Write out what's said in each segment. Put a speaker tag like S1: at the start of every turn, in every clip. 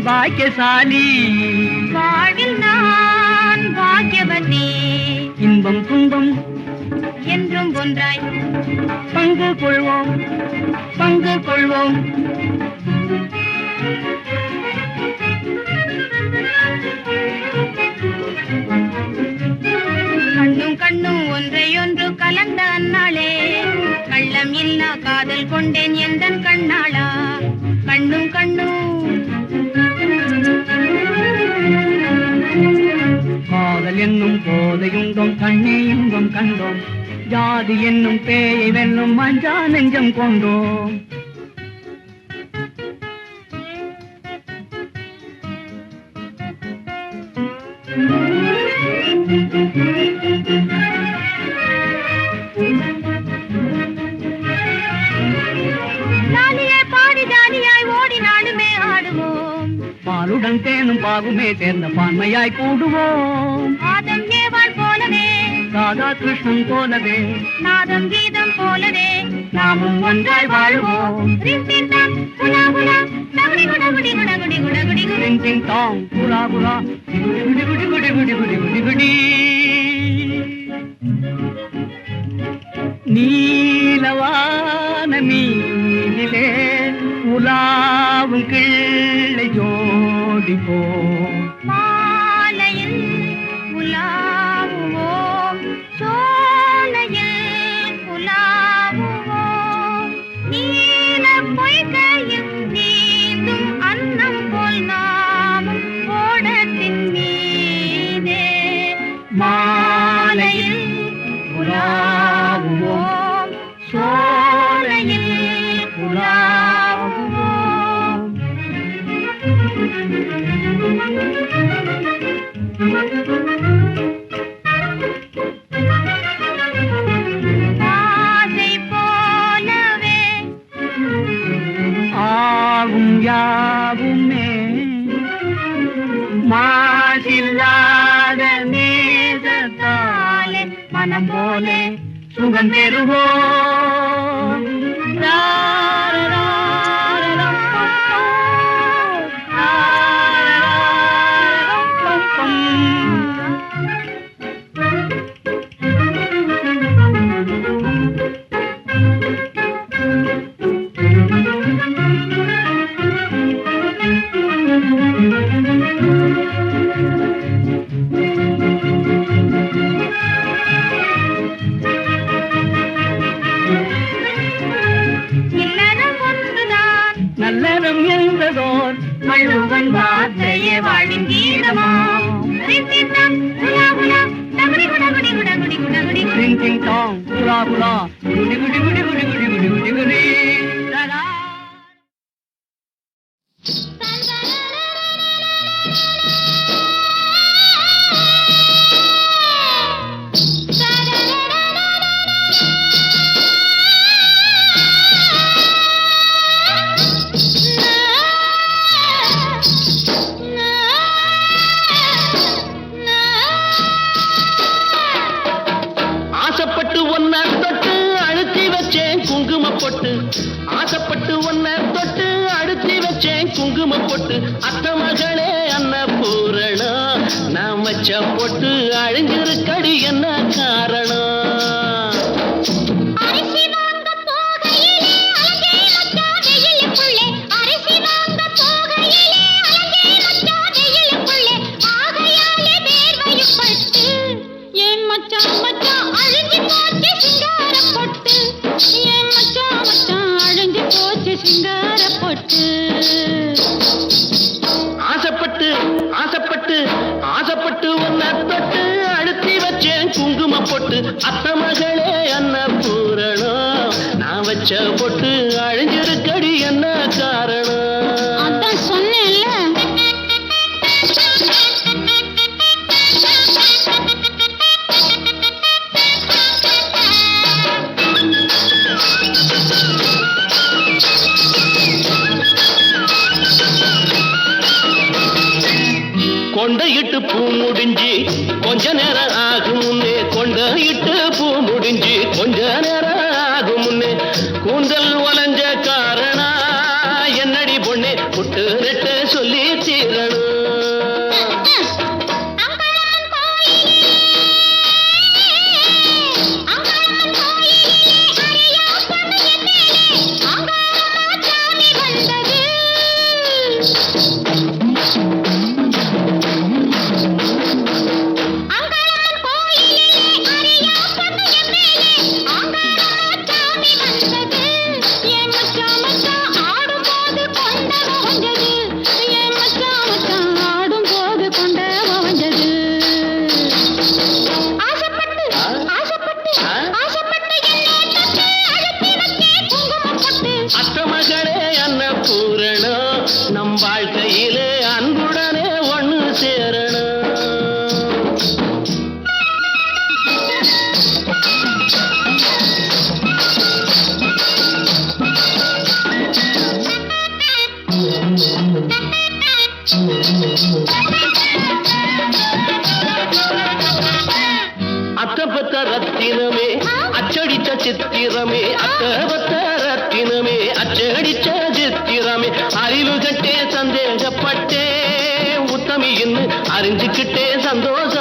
S1: பாக்கியசாலி.
S2: வாழ்வில் நான் பாக்கியவதி
S1: இன்பம் துன்பம்
S2: என்றும் ஒன்றாய்
S1: பங்கு கொள்வோம் பங்கு கொள்வோம்.
S2: கண்ணும் கண்ணும் ஒன்றையொன்று கலந்த அந்நாளே கள்ளம் இல்லா காதல் கொண்டேன் எந்தன் கண்ணாளா? கண்ணும் கண்ணும்
S1: என்னும் போதையுண்டோம் கண்ணே இன்பம் கண்டோம். ஜாதி என்னும் பேயை வெல்லும் மஞ்சா நெஞ்சம் கொண்டோம். பாலுடன் தேனும் பாகுமே சேர்ந்த பான்மையாய் கூடுவோம்.
S2: ஆதம் ஏவாள் போலவே.
S1: ராதா கிருஷ்ணன் போலவே.
S2: நாதம் கீதம் போலவே.
S1: நாமும் ஒன்றாய் வாழ்வோம்.
S2: டாம், குலா குலா, டகுடி குட குடி குட குடி. குட குடி குடி.
S1: டிங் டிங் டாங் புலா
S2: before. போலே
S1: சுகம் பெறுவோம் 不知道。நான் போட்டு அழிஞ்சிருக்கடி என்ன காரணம்?
S3: ஆயிரமே அத்தவத்த ரத்தினமே அச்சடிச்ச சித்திரமே அறிவு கட்டே சந்தேகப்பட்டே உத்தமின்னு அறிஞ்சுக்கிட்டே
S4: சந்தோஷம்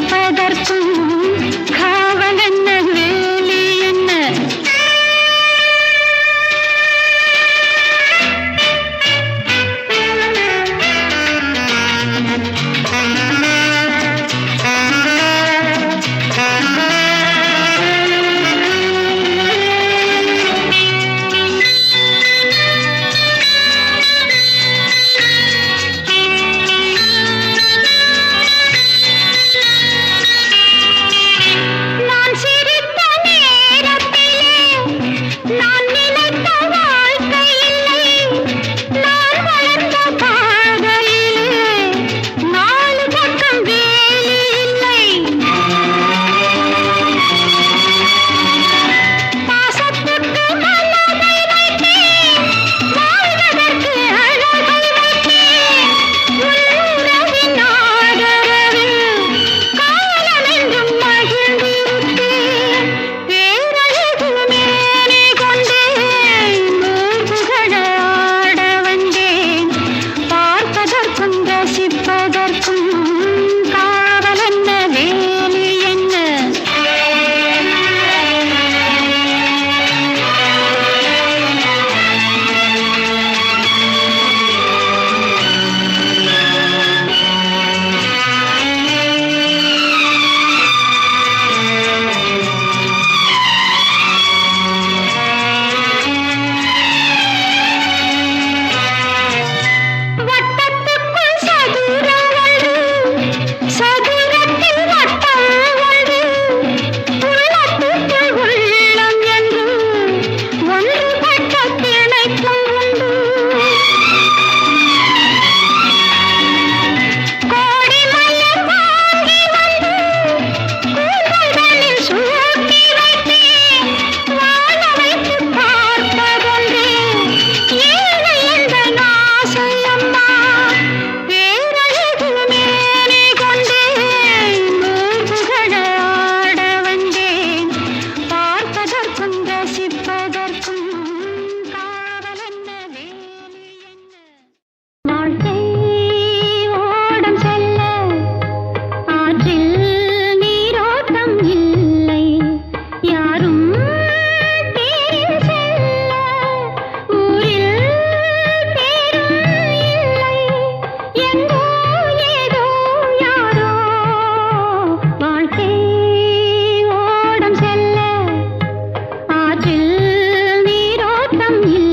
S4: படர்த்தும் ஆட்டம் இல்லை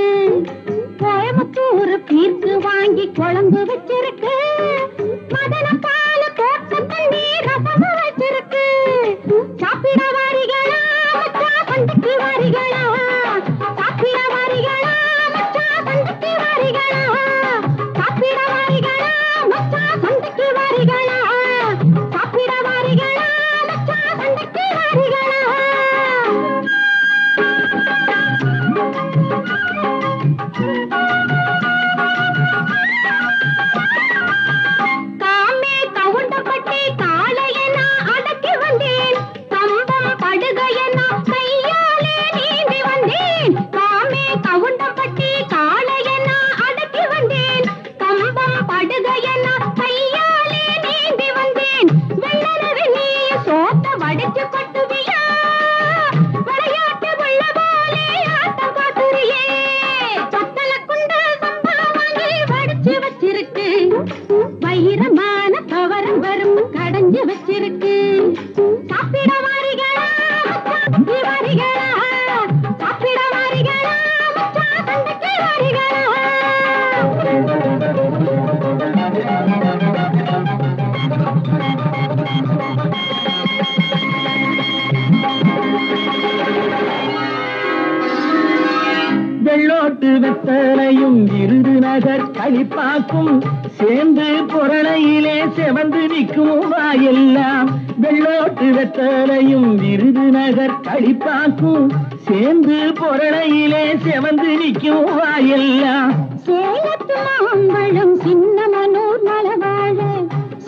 S4: வச்சிருக்கு கோயம்புத்தூர் பீர்க்கு வாங்கி குழம்பு வச்சிருக்கு மதன
S5: வெள்ளோட்டு வெத்தலையும் இருது நகர் களிப்பாக்கும். சேர்ந்து பொரணையிலே செவந்து நிற்கும் வாயெல்லாம் வெள்ளோட்டு வெத்தலையும் விருது நகர் களிப்பாக்கும். சேர்ந்து பொரணையிலே செவந்து நிற்கும் வாயெல்லாம்
S4: சேலத்து மாம்பழம் சின்னமனூர் மலவாழ.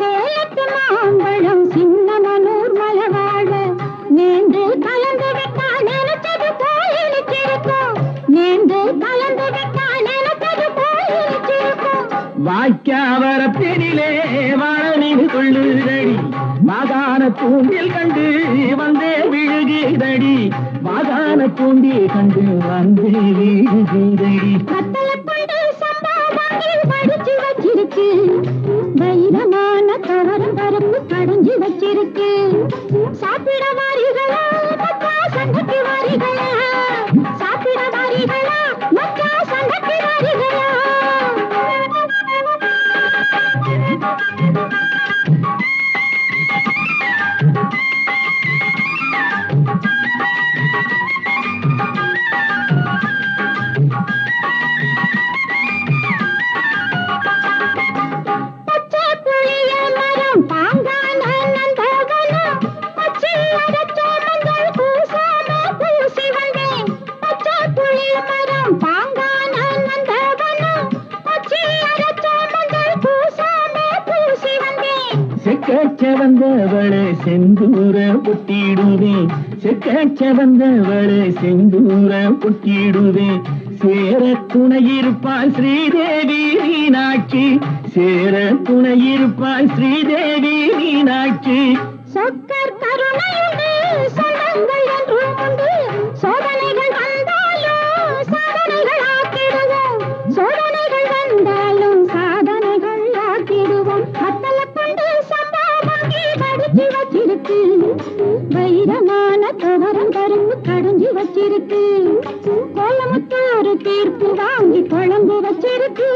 S4: சேலத்து மாம்பழம் சின்னமனூர்
S5: வாய்க்காவர பெரிலே வாழனின் கொள்ளுதடி வாகான தூண்டில் கண்டு வந்தே விழுகிதடி. வாகான தூண்டில் கண்டு வந்தே
S4: விழுகிதடி. படிச்சு வச்சிருக்கு. வைரமான கவரம் பரப்பு கடைஞ்சு வச்சிருக்கு.
S5: வந்தவளே செந்தூர ஒட்டிடுவேன் செக்காச்ச வந்தவளே செந்தூர ஒட்டிடுவேன் சேர துணையிருப்பாள் ஸ்ரீதேவி மீனாட்சி. சேர துணையிருப்பாள் ஸ்ரீதேவி மீனாட்சி.
S4: சொக்கர் கருணையுண்டு சொல்லங்கள் என்றும் ஈரமான துவரம் கரும்பு கடைஞ்சி வச்சிருக்கு. கோலமுத்து ஒரு தீர்ப்பு வாங்கி குழம்பு வச்சிருக்கு.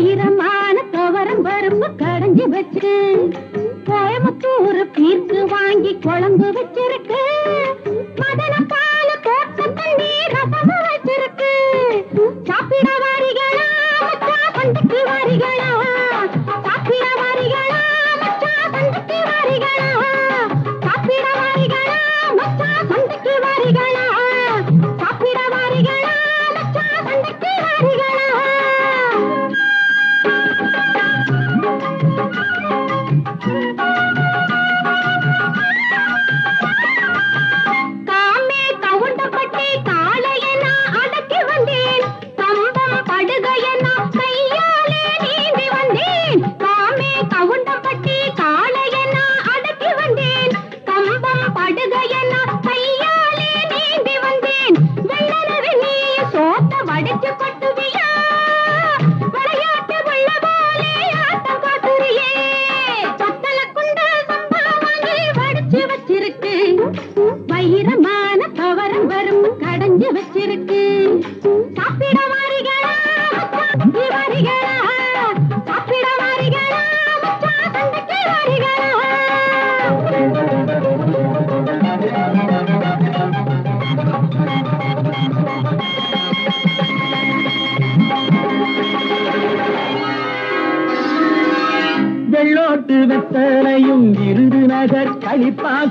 S5: Ayrama.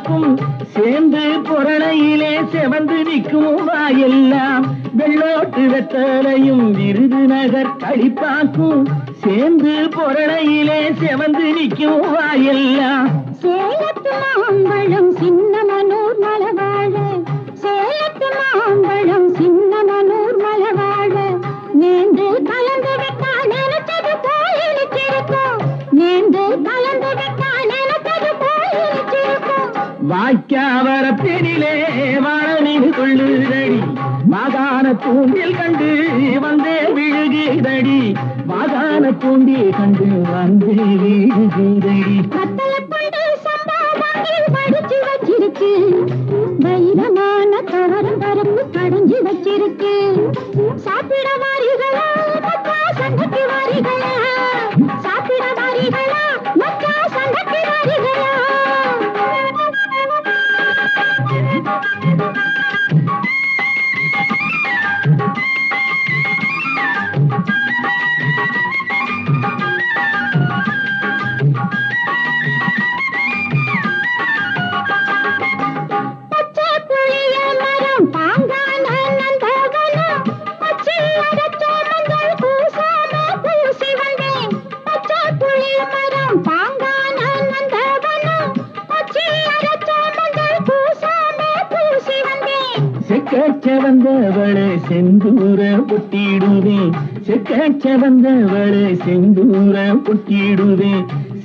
S5: இருக்கும் சேர்ந்து பொருளையிலே செவந்து நிற்கும் வாயெல்லாம் வெள்ளோட்டு வெத்தலையும் விருதுநகர் கழிப்பாக்கும். சேர்ந்து பொருளையிலே செவந்து நிற்கும் வாயெல்லாம்
S4: சேலத்து மாம்பழம் சின்னமனோ
S5: வாய்க்காவர பெணிலே வாழனின் கொள்ளுதடி மாகாண தூண்டில் கண்டு வந்தே விழுகிதடி. மாகாண தூண்டில் கண்டு வந்தே விழுகிதடி.
S4: வைரமான கவரம் பரப்பு கடைஞ்சி வச்சிருக்கு. சாப்பிட மாறிகளா?
S5: செவந்தவளே செந்தூர பொட்டிடுவே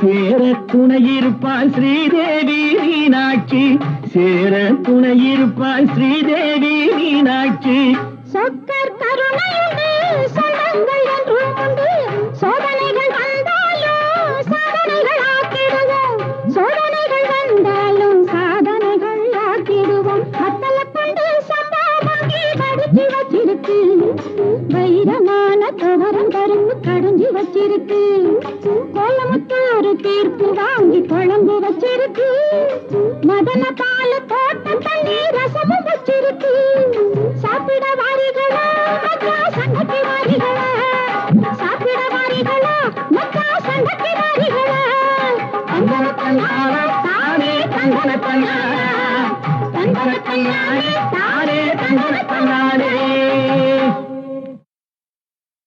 S5: சேர துணையிருப்பாள் ஸ்ரீதேவி மீனாட்சி. சேர துணையிருப்பாள் ஸ்ரீதேவி மீனாட்சி.
S4: சொக்கர் கருணையுமே